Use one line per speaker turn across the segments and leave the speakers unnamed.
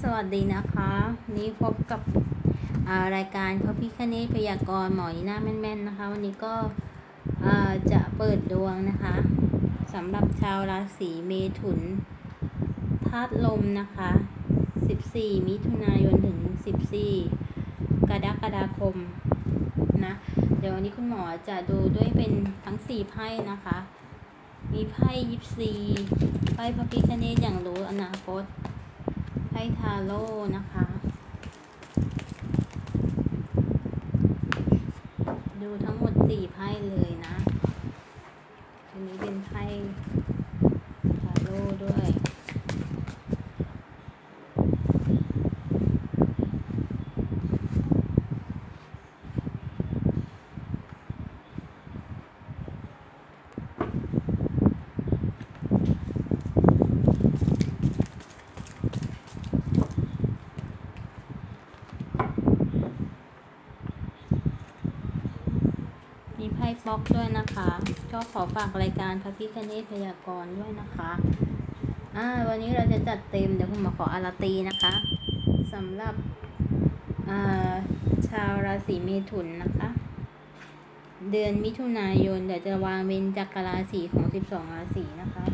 สวัสดีนะคะ นี้พบกับารายการพระพิคเนตพยากรณ์หมอนีหน้าแม่นๆนะคะ วันนี้ก็จะเปิดดวงนะคะสำหรับชาวราศีเมถุนธาตุลมนะคะ 14 มิถุนายนถึง 14 กรกฎาคมนะเดี๋ยววันนี้คุณหมอจะดูด้วยเป็นทั้ง 4 ไพ่นะคะ มีไพ่ยิปซีไพ่พระพิคเนตอย่างรู้อนาคต ไพ่ทาโร่นะคะ ดูทั้งหมดสี่ไพ่เลยนะทีนี้เป็นไพ่ทาโร่ด้วย มีไพ่บล็ อกด้วยนะคะ ก็ขอฝากรายการพระพิคเนตพยากรณ์ด้วยนะคะอ่าวันนี้เราจะจัดเต็มเดี๋ยวผมมาขออาราตีนะคะสำหรับอ่าชาวราศีเมถุนนะคะ เดือนมิถุนายนเดี๋ยวจะวางเป็นจักรราศีของ 12 ราศีนะคะ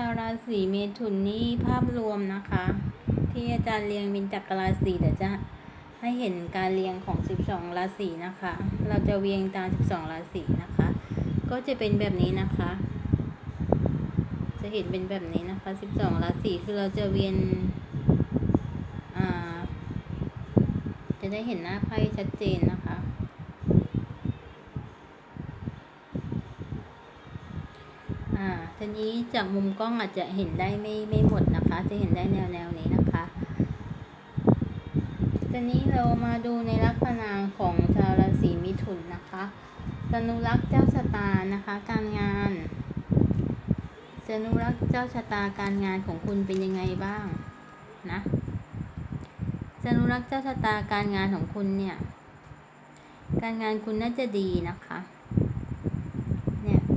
ชาวราศีเมถุนนี่ภาพรวมนะคะ ที่อาจารย์เรียงเป็นจักรราศีเดี๋ยวจะให้เห็นการเรียงของ 12 ราศีนะคะ เราจะเรียงตาม 12 ราศีนะคะ ก็จะเป็นแบบนี้นะคะ จะเห็นเป็นแบบนี้นะคะ 12 ราศีคือเราจะเวียนจะได้เห็นหน้าไพ่ชัดเจนนะคะ อ่า ทีนี้จากมุมกล้องอาจจะเห็นได้ไม่ไม่หมดนะคะ จะเห็นได้แนวแนวนี้นะคะทีนี้เรามาดูในลักษณะของชาวราศีมิถุนนะคะสนุรักษ์เจ้าชะตานะคะ การงานสนุรักษ์เจ้าชะตาการงานของคุณเป็นยังไงบ้างนะสนุรักษ์เจ้าชะตาการงานของคุณเนี่ย การงานคุณน่าจะดีนะคะ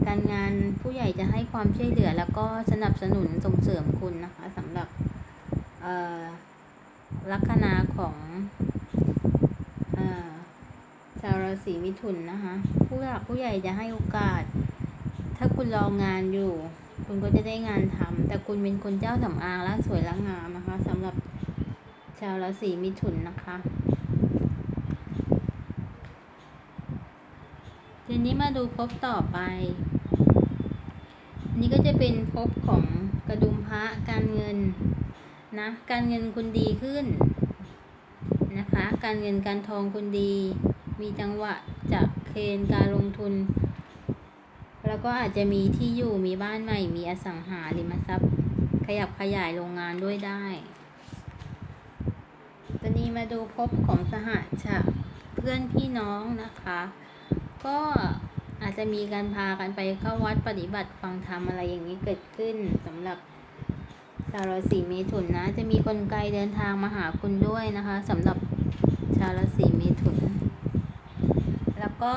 การงานผู้ใหญ่จะให้ความช่วยเหลือ แล้วก็สนับสนุนส่งเสริมคุณนะคะสำหรับลัคนาของชาวราศีมิถุนนะคะ ผู้หลักผู้ใหญ่จะให้โอกาส ถ้าคุณรองานอยู่ คุณก็จะได้งานทำแต่คุณเป็นคนเจ้าสำอางและสวยและงามนะคะสำหรับชาวราศีมิถุนนะคะทีนี้มาดูภพต่อไป นี้ก็จะเป็นภพของกระดุมพระการเงินนะการเงินคุณดีขึ้นนะคะ การเงินการทองคุณดี มีจังหวะจะเคนการลงทุน แล้วก็อาจจะมีที่อยู่มีบ้านใหม่ มีอสังหาริมทรัพย์ ขยับขยายโรงงานด้วยได้ตอนนี้มาดูภพของสหชาเพื่อนพี่น้องนะคะ ก็ อาจจะมีการพากันไปเข้าวัดปฏิบัติฟังธรรมอะไรอย่างนี้เกิดขึ้นสำหรับชาวราศีเมถุนนะ จะมีคนไกลเดินทางมาหาคุณด้วยนะคะสำหรับชาวราศีเมถุน แล้วก็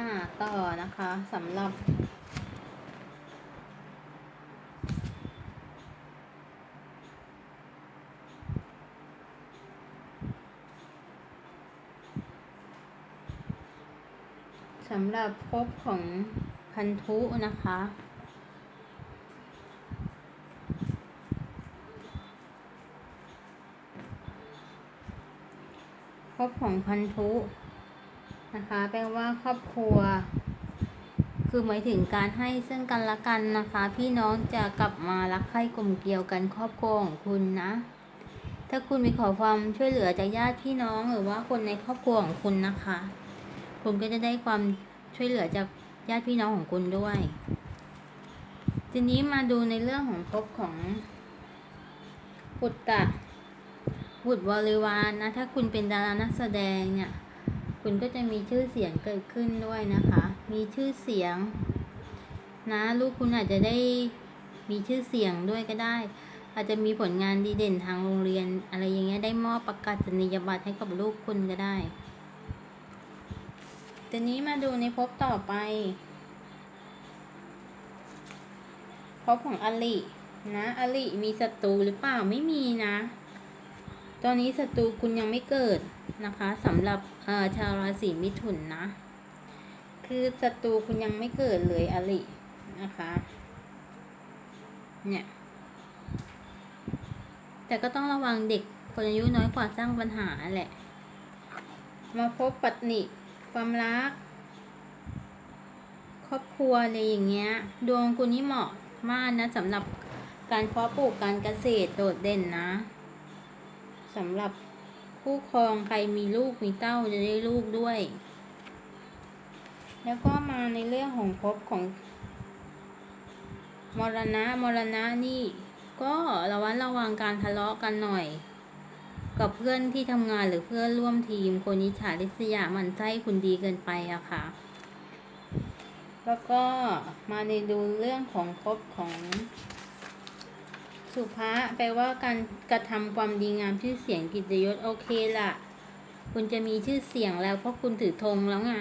อ่าต่อนะคะสำหรับ สำหรับพบของพันธุนะคะพบของพันธุ นะคะ แปลว่าครอบครัว คือหมายถึงการให้ซึ่งกันและกันนะคะ พี่น้องจะกลับมารักใคร่กลมเกลียวกันครอบครัวของคุณนะ ถ้าคุณไปขอความช่วยเหลือจากญาติพี่น้องหรือว่าคนในครอบครัวของคุณนะคะ คุณก็จะได้ความช่วยเหลือจากญาติพี่น้องของคุณด้วย ทีนี้มาดูในเรื่องของภพของปุตตะบุตรบริวารนนะ ถ้าคุณเป็นดารานักแสดงเนี่ย คุณก็จะมีชื่อเสียงเกิดขึ้นด้วยนะคะ มีชื่อเสียง นะลูกคุณอาจจะได้มีชื่อเสียงด้วยก็ได้ อาจจะมีผลงานดีเด่นทางโรงเรียน อะไรอย่างเงี้ยได้มอบประกาศนียบัตรให้กับลูกคุณก็ได้ทีนี้มาดูในภพต่อไปภพของอลินะอลิมีศัตรูหรือเปล่าไม่มีนะ ตอนนี้ศัตรูคุณยังไม่เกิด นะคะสำหรับชาวราศีมิถุนนะ คือศัตรูคุณยังไม่เกิดเลยอลินะคะ เนี่ย แต่ก็ต้องระวังเด็กคนอายุน้อยกว่าสร้างปัญหาแหละ มาพบปัตนิความรัก ครอบครัวอะไรอย่างเงี้ย ดวงคุณนี่เหมาะมากนะสำหรับการเพาะปลูกการเกษตรโดดเด่นนะสำหรับ คู่ครองใครมีลูกมีเต้าจะได้ลูกด้วย แล้วก็มาในเรื่องของภพของ มรณะมรณะนี่ ก็ระวัดระวังการทะเลาะกันหน่อย กับเพื่อนที่ทำงานหรือเพื่อนร่วมทีม คนอิจฉาริษยามันไส้คุณดีเกินไปอะค่ะ แล้วก็มาในดูเรื่องของภพของ สุภาแปลว่าการกระทำความดีงามชื่อเสียงกิจยศโอเคล่ะ คุณจะมีชื่อเสียงแล้วเพราะคุณถือธงแล้วไง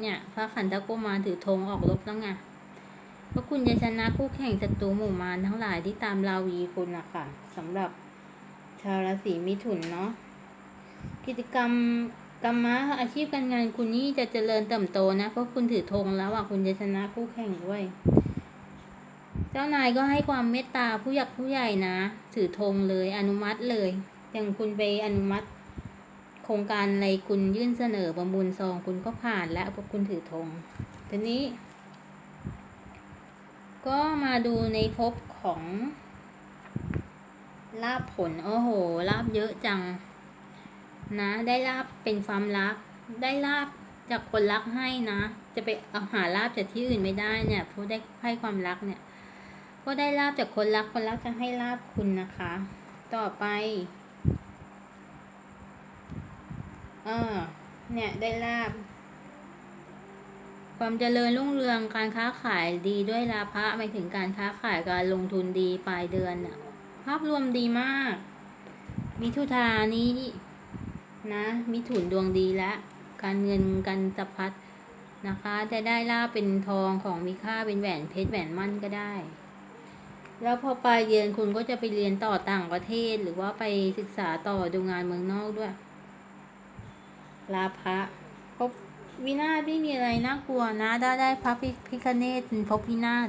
เนี่ย พระขันธกุมาถือธงออกรบแล้วไงเพราะคุณจะชนะคู่แข่งศัตรูหมู่มารทั้งหลายที่ตามราวีคุณนะคะสำหรับชาวราศีมิถุนเนาะกิจกรรมกรรมะอาชีพการงานคุณนี่จะเจริญเติบโตนะ เพราะคุณถือธงแล้วอะคุณจะชนะคู่แข่งด้วย เจ้านายก็ให้ความเมตตาผู้หยักผู้ใหญ่นะ ถือธงเลยอนุมัติเลย อย่างคุณไปอนุมัติ โครงการอะไรคุณยื่นเสนอประมูลซองคุณก็ผ่านแล้วเพราะคุณถือธงทีนี้ ก็มาดูในภพของ ลาบผล โอ้โห ลาบเยอะจัง นะ ได้ลาบเป็นความรัก ได้ลาบจากคนรักให้นะ จะไปเอาหาลาบจากที่อื่นไม่ได้เนี่ยเพราะได้ให้ความรักเนี่ย ก็ได้ลาบจากคนรักคนรักจะให้ลาบคุณนะคะ ต่อไปเออเนี่ยได้ลาบ ความเจริญรุ่งเรืองการค้าขายดีด้วยลาภะหมายถึงการค้าขายการลงทุนดีปลายเดือนน่ะภาพรวมดีมาก มิถุทานี้นะ มิถุนดวงดีแล้วการเงินการจับพัดนะคะ จะได้ลาบเป็นทองของมีค่าเป็นแหวนเพชรแหวนมั่นก็ได้ แล้วพอปลายเดือนคุณก็จะไปเรียนต่อต่างประเทศ หรือว่าไปศึกษาต่อดูงานเมืองนอกด้วย ลาภะพบวินาศไม่มีอะไรน่ากลัวนะได้ได้พระพิพิคเนตพบวินาศ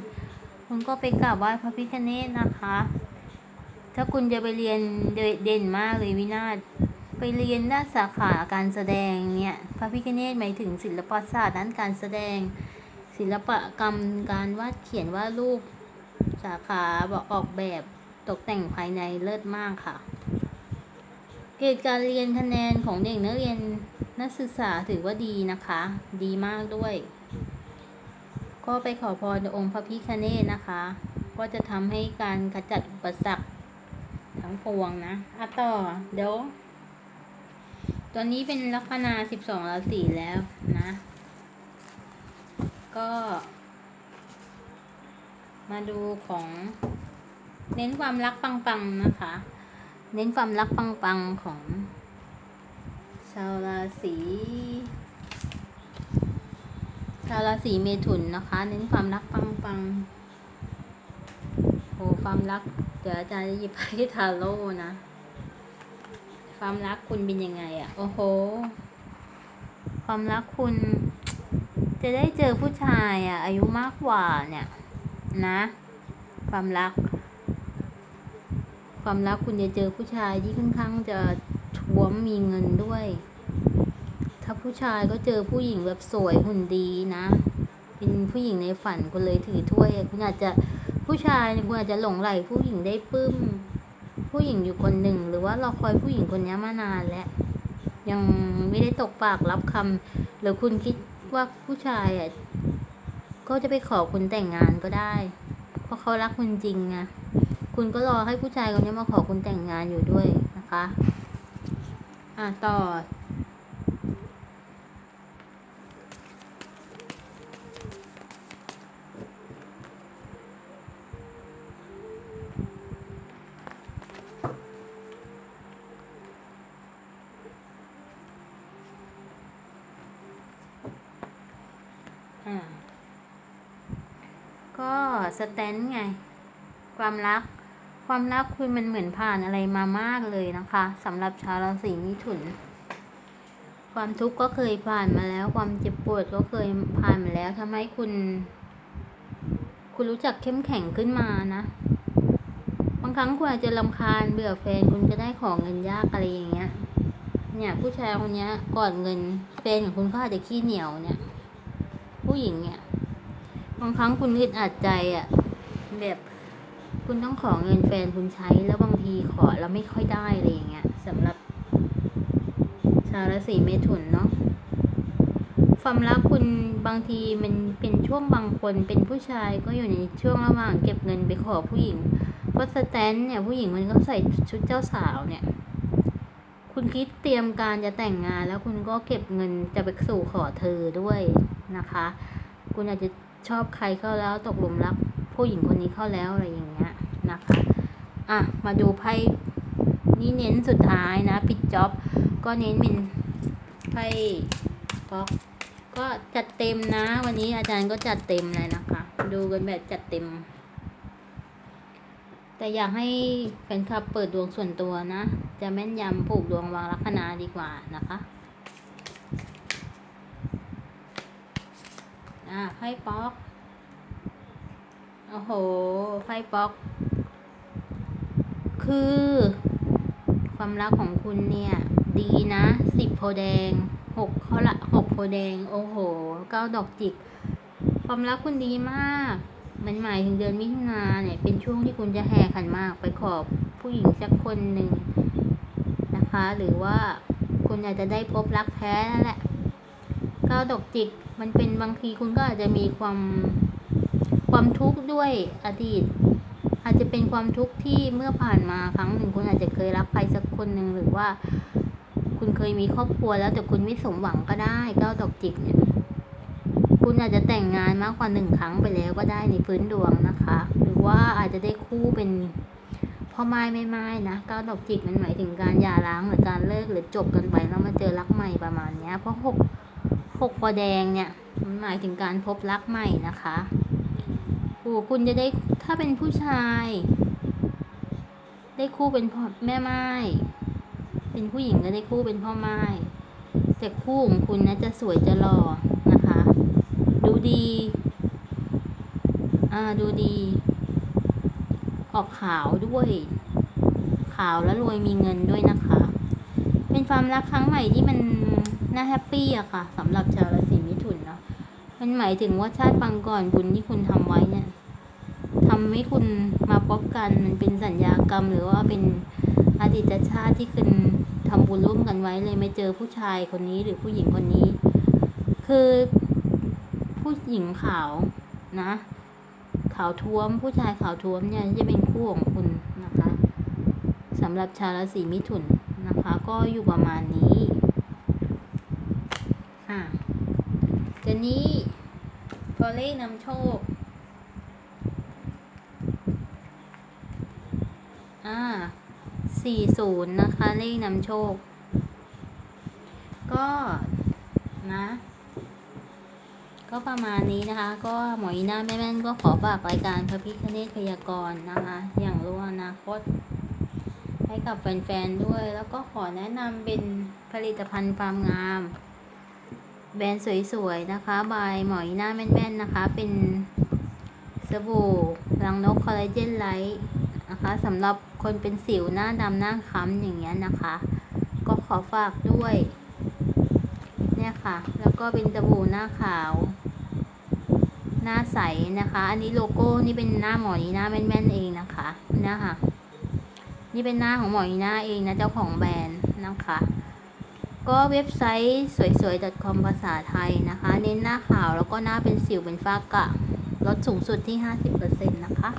คุณก็ไปกราบไหว้พระพิคเนตนะคะ ถ้าคุณจะไปเรียนเด่นมากเลยวินาศไปเรียนด้านสาขาการแสดงเนี่ยพระพิคเนตหมายถึงศิลปศาสตร์ด้านการแสดง ศิลปกรรมการวาดเขียนวาดรูป สาขาบอกออกแบบตกแต่งภายในเลิศมากค่ะ เกรดการเรียนคะแนนของเด็กนักเรียนนักศึกษาถือว่าดีนะคะ ดีมากด้วย ก็ไปขอพรองค์พระพิฆเนศนะคะ ก็จะทำให้การขจัดอุปสรรคทั้งปวงนะอะต่อเดี๋ยวตอนนี้เป็นลัคนาสิบสองราศีแล้วนะ ก็ มาดูของเน้นความรักปังๆนะคะ เน้นความรักปังๆของ ชาวราศีชาวราศีเมถุนนะคะ เน้นความรักปังๆโอ้ความรัก เดี๋ยวอาจารย์จะหยิบไพ่ทาโร่นะ ความรักคุณเป็นยังไงอะโอ้โห ความรักคุณ จะได้เจอผู้ชายอะอายุมากกว่าเนี่ย นะ ความรัก ความรักคุณจะเจอผู้ชายที่ค่อนข้างจะท้วมมีเงินด้วย ถ้าผู้ชายก็เจอผู้หญิงแบบสวยหุ่นดีนะ เป็นผู้หญิงในฝันคุณเลยถือถ้วย คุณอาจจะผู้ชายคุณอาจจะหลงไหลผู้หญิงได้ปลื้ม ผู้หญิงอยู่คนหนึ่ง หรือว่าเราคอยผู้หญิงคนนี้มานานแล้วยังไม่ได้ตกปากรับคำหรือคุณคิดว่าผู้ชายอะ ก็จะไปขอคุณแต่งงานก็ได้ เพราะเขารักคุณจริงไงคุณก็รอให้ผู้ชายคนนี้มาขอคุณแต่งงานอยู่ด้วยนะคะ อะต่อ สแตนไง ความรัก ความรักคุณมันเหมือนผ่านอะไรมามากเลยนะคะสำหรับชาวราศีมิถุน ความทุกข์ก็เคยผ่านมาแล้ว ความเจ็บปวดก็เคยผ่านมาแล้วทำให้คุณ คุณรู้จักเข้มแข็งขึ้นมานะบางครั้งคุณอาจจะลำคาญเบื่อแฟนคุณก็ได้ของเงินยากอะไรอย่างเงี้ย เนี่ย ผู้ชายคนนี้ก่อนเงินแฟนของคุณก็อาจจะขี้เหนียวเนี่ย ผู้หญิงเนี่ย บางครั้งคุณอึดอัดใจอะ่ะ แบบคุณต้องขอเงินแฟนคุณใช้แล้วบางทีขอแล้วไม่ค่อยได้อะไรอย่างเงี้ยสำหรับ ชาวราศีเมถุนเนาะความรักคุณบางทีมันเป็นช่วงบางคนเป็นผู้ชายก็อยู่ในช่วงระหว่างเก็บเงินไปขอผู้หญิงเพราะสแตนเนี่ยผู้หญิงมันก็ใส่ชุดเจ้าสาวเนี่ย คุณคิดเตรียมการจะแต่งงานแล้วคุณก็เก็บเงินจะไปสู่ขอเธอด้วยนะคะ คุณอาจจะ ชอบใครเข้าแล้วตกหลุมรักผู้หญิงคนนี้เข้าแล้วอะไรอย่างเงี้ยนะคะ อะ มาดูไพ่นี่เน้นสุดท้ายนะปิดจ็อบก็เน้นเป็นไพ่ป๊อกก็จัดเต็มนะ วันนี้อาจารย์ก็จัดเต็มเลยนะคะ ดูกันแบบจัดเต็ม แต่อยากให้แฟนคลับเปิดดวงส่วนตัวนะ จะแม่นยำผูกดวงวางลัคนาดีกว่านะคะ อ่าไพ่ป๊อก โอ้โห ไพ่ป๊อก คือ ความรักของคุณเนี่ย ดีนะสิบโพแดงหกเขาละหกโพแดง โอ้โหเก้าดอกจิก ความรักคุณดีมาก มันหมายถึงเดือนมิถุนาเนี่ย เป็นช่วงที่คุณจะแห่ขันมากไปขอบผู้หญิงสักคนหนึ่งนะคะ หรือว่าคุณอาจจะได้พบรักแท้นั่นแหละเก้าดอกจิก มันเป็นบางทีคุณก็อาจจะมีความความทุกข์ด้วยอดีต อาจจะเป็นความทุกข์ที่เมื่อผ่านมาครั้งหนึ่งคุณอาจจะเคยรักใครสักคนหนึ่งหรือว่า คุณเคยมีครอบครัวแล้วแต่คุณไม่สมหวังก็ได้ก้าดอกจิกเนี่ยคุณอาจจะแต่งงานมากกว่าหนึ่งครั้งไปแล้วก็ได้ในพื้นดวงนะคะ หรือว่าอาจจะได้คู่เป็นพ่อไม้ไม่ไม้นะก้าดอกจิกมันหมายถึงการหย่าร้างหรือการเลิกหรือจบกันไปแล้วมาเจอรักใหม่ประมาณเนี้ยเพราะหก กปอแดงเนี่ยมันหมายถึงการพบรักใหม่นะคะโอ้คุณจะได้ถ้าเป็นผู้ชาย ได้คู่เป็นพ่อแม่ไม้เป็นผู้หญิงก็ได้คู่เป็นพ่อไม้แต่คู่ของคุณนะจะสวยจะหล่อนะคะ ดูดีอ่าดูดี ออกขาวด้วย ขาวแล้วรวยมีเงินด้วยนะคะ เป็นความรักครั้งใหม่ที่มัน น่าแฮปปี้อะค่ะสำหรับชาวราศีมิถุนเนาะมันหมายถึงว่าชาติปังก่อนบุญที่คุณทำไว้เนี่ยทำให้คุณมาพบกันมันเป็นสัญญากรรม หรือว่าเป็นอดีตชาติที่คุณทำบุญร่วมกันไว้เลยไม่เจอผู้ชายคนนี้หรือผู้หญิงคนนี้ คือผู้หญิงขาวนะ ขาวท้วม ผู้ชายขาวท้วมเนี่ยจะเป็นคู่ของคุณนะคะสำหรับชาวราศีมิถุนนะคะ ก็อยู่ประมาณนี้ อะเจนนี้พอเลขนำโชค อ่าสี่ศูนย์นะคะ เลขนำโชค ก็นะ ก็ประมาณนี้นะคะ ก็หมออีน่าแม่แม่นก็ขอฝากรายการพระพิคเนตพยากรณ์นะคะ อย่างรู้อนาคตให้กับแฟนๆด้วย แล้วก็ขอแนะนำเป็นผลิตภัณฑ์ฟาร์มงาม แบรนด์สวยๆนะคะ บายหมอยหน้าแม่นๆนะคะ เป็นสบู่รังนกคอลลาเจนไลท์นะคะสำหรับคนเป็นสิวหน้าดำหน้าค้ำอย่างเงี้ยนะคะ ก็ขอฝากด้วย เนี่ยค่ะ แล้วก็เป็นสบู่หน้าขาว หน้าใสนะคะ อันนี้โลโก้นี่เป็นหน้าหมอนีหน้าแม่นๆเองนะคะเนี่ยค่ะ นี่เป็นหน้าของหมอนีหน้าเองนะเจ้าของแบรนด์นะคะ ก็เว็บไซต์สวยๆ .com ภาษาไทยนะคะ เน้นหน้าขาวแล้วก็หน้าเป็นสิวเป็นฝ้ากระลดสูงสุดที่ 50%นะคะ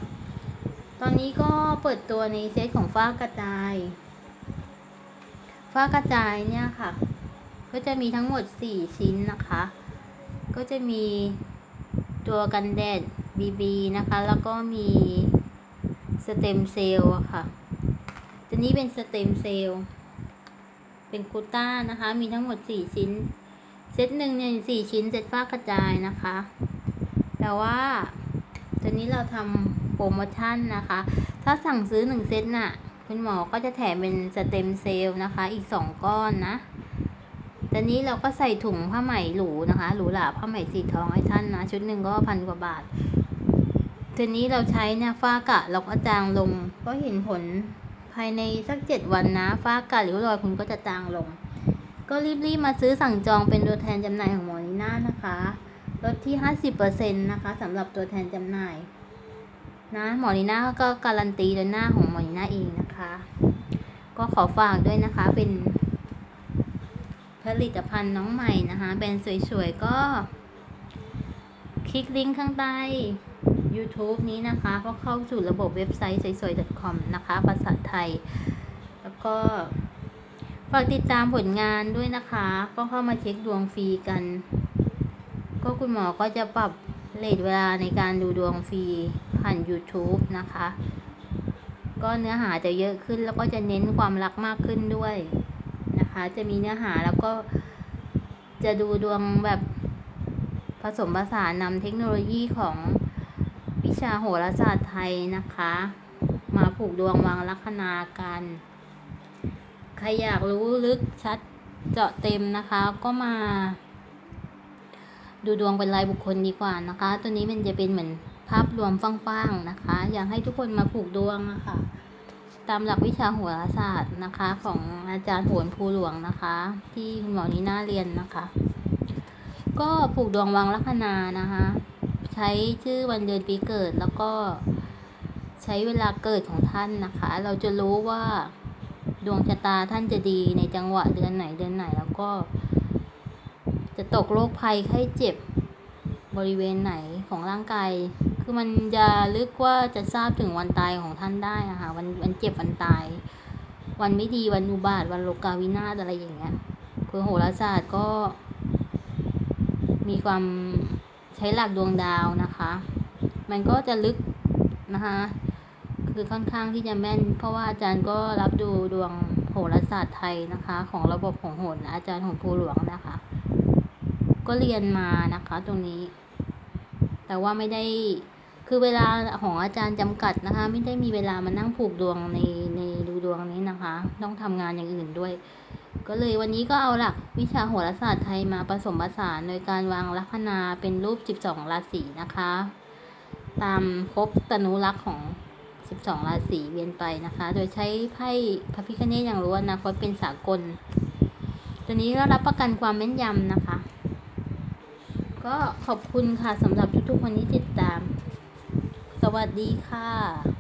ตอนนี้ก็เปิดตัวในเซตของฝ้ากระจายฝ้ากระจายเนี่ยค่ะ ก็จะมีทั้งหมด 4 ชิ้นนะคะ ก็จะมีตัวกันแดด BB นะคะ แล้วก็มีสเต็มเซลล์อะค่ะ ตัวนี้เป็นสเต็มเซลล์ เป็นกูต้านะคะ มีทั้งหมด4ชิ้น เซตหนึ่งเนี่ยสี่ชิ้น เซตฝ้ากระจายนะคะ แต่ว่าตัวนี้เราทำโปรโมชั่นนะคะ ถ้าสั่งซื้อ1เซตน่ะ คุณหมอก็จะแถมเป็นสเต็มเซลล์นะคะ อีก2ก้อนนะตอนนี้เราก็ใส่ถุงผ้าไหมหรูนะคะ หรูหราผ้าไหมสีทองให้ท่านนะ ชุดหนึ่งก็พันกว่าบาททีนี้เราใช้เนี่ยฝ้ากะเราก็จางลงก็เห็นผล ภายในสักเจ็ดวันนะฝ้ากระหรือรอยคุณก็จะจางลง ก็รีบๆมาซื้อสั่งจองเป็นตัวแทนจำหน่ายของหมอนีน่านะคะลดที่ 50%นะคะสำหรับตัวแทนจำหน่าย นะหมอนีน่าก็การันตีโดยหน้าของหมอนีน่าเองนะคะ ก็ขอฝากด้วยนะคะเป็น ผลิตภัณฑ์น้องใหม่นะคะแบรนด์สวยๆก็ คลิกลิงก์ข้างใต้ YouTube นี้นะคะก็เข้าสู่ระบบเว็บไซต์สวยๆ .com นะคะ ภาษาไทย แล้วก็ฝากติดตามผลงานด้วยนะคะ ก็เข้ามาเช็คดวงฟรีกัน ก็คุณหมอก็จะปรับเลทเวลาในการดูดวงฟรีผ่าน YouTube นะคะ ก็เนื้อหาจะเยอะขึ้นแล้วก็จะเน้นความรักมากขึ้นด้วยนะคะ จะมีเนื้อหาแล้วก็จะดูดวงแบบผสมผสานนำเทคโนโลยีของาโหราศาสตร์ไทยนะคะ มาผูกดวงวางลัคนากัน ใครอยากรู้ลึกชัดเจาะเต็มนะคะ ก็มา ดูดวงเป็นรายบุคคลดีกว่านะคะ ตัวนี้มันจะเป็นเหมือนภาพรวมฟ้างๆนะคะ อยากให้ทุกคนมาผูกดวงนะคะตามหลักวิชาโหราศาสตร์นะคะ ของอาจารย์โหนภูหลวงนะคะ ที่คุณหมอนี้น่าเรียนนะคะ ก็ผูกดวงวางลัคนานะคะ ใช้ชื่อวันเดือนปีเกิดแล้วก็ใช้เวลาเกิดของท่านนะคะ เราจะรู้ว่าดวงชะตาท่านจะดีในจังหวะเดือนไหนเดือนไหนแล้วก็ จะตกโรคภัยไข้เจ็บบริเวณไหนของร่างกาย คือมันจะลึกว่าจะทราบถึงวันตายของท่านได้นะคะวันวันเจ็บวันตาย วันไม่ดีวันอุบาทวันโลกาวินาศอะไรอย่างเงี้ยคือโหราศาสตร์ก็มีความ ใช้หลักดวงดาวนะคะ มันก็จะลึกนะคะคือค่อนข้างที่จะแม่น เพราะว่าอาจารย์ก็รับดูดวงโหราศาสตร์ไทยนะคะ ของระบบของโหรอาจารย์โหนภูหลวงนะคะ ก็เรียนมานะคะตรงนี้ แต่ว่าไม่ได้คือเวลาของอาจารย์จำกัดนะคะ ไม่ได้มีเวลามานั่งผูกดวงในในดูดวงนี้นะคะ ต้องทำงานอย่างอื่นด้วย ก็เลยวันนี้ก็เอาหลักวิชาโหราศาสตร์ไทยมาผสมผสานโดยการวางลัคนาเป็นรูป 12 ราศีนะคะ ตามภพตนุรักษ์ของ 12 ราศีเวียนไปนะคะ โดยใช้ไพ่พระพิคเนตอย่างรู้อนาคตเป็นสากล ตัวนี้ก็รับประกันความแม่นยำนะคะ ก็ขอบคุณค่ะสำหรับทุกๆคนที่ติดตาม สวัสดีค่ะ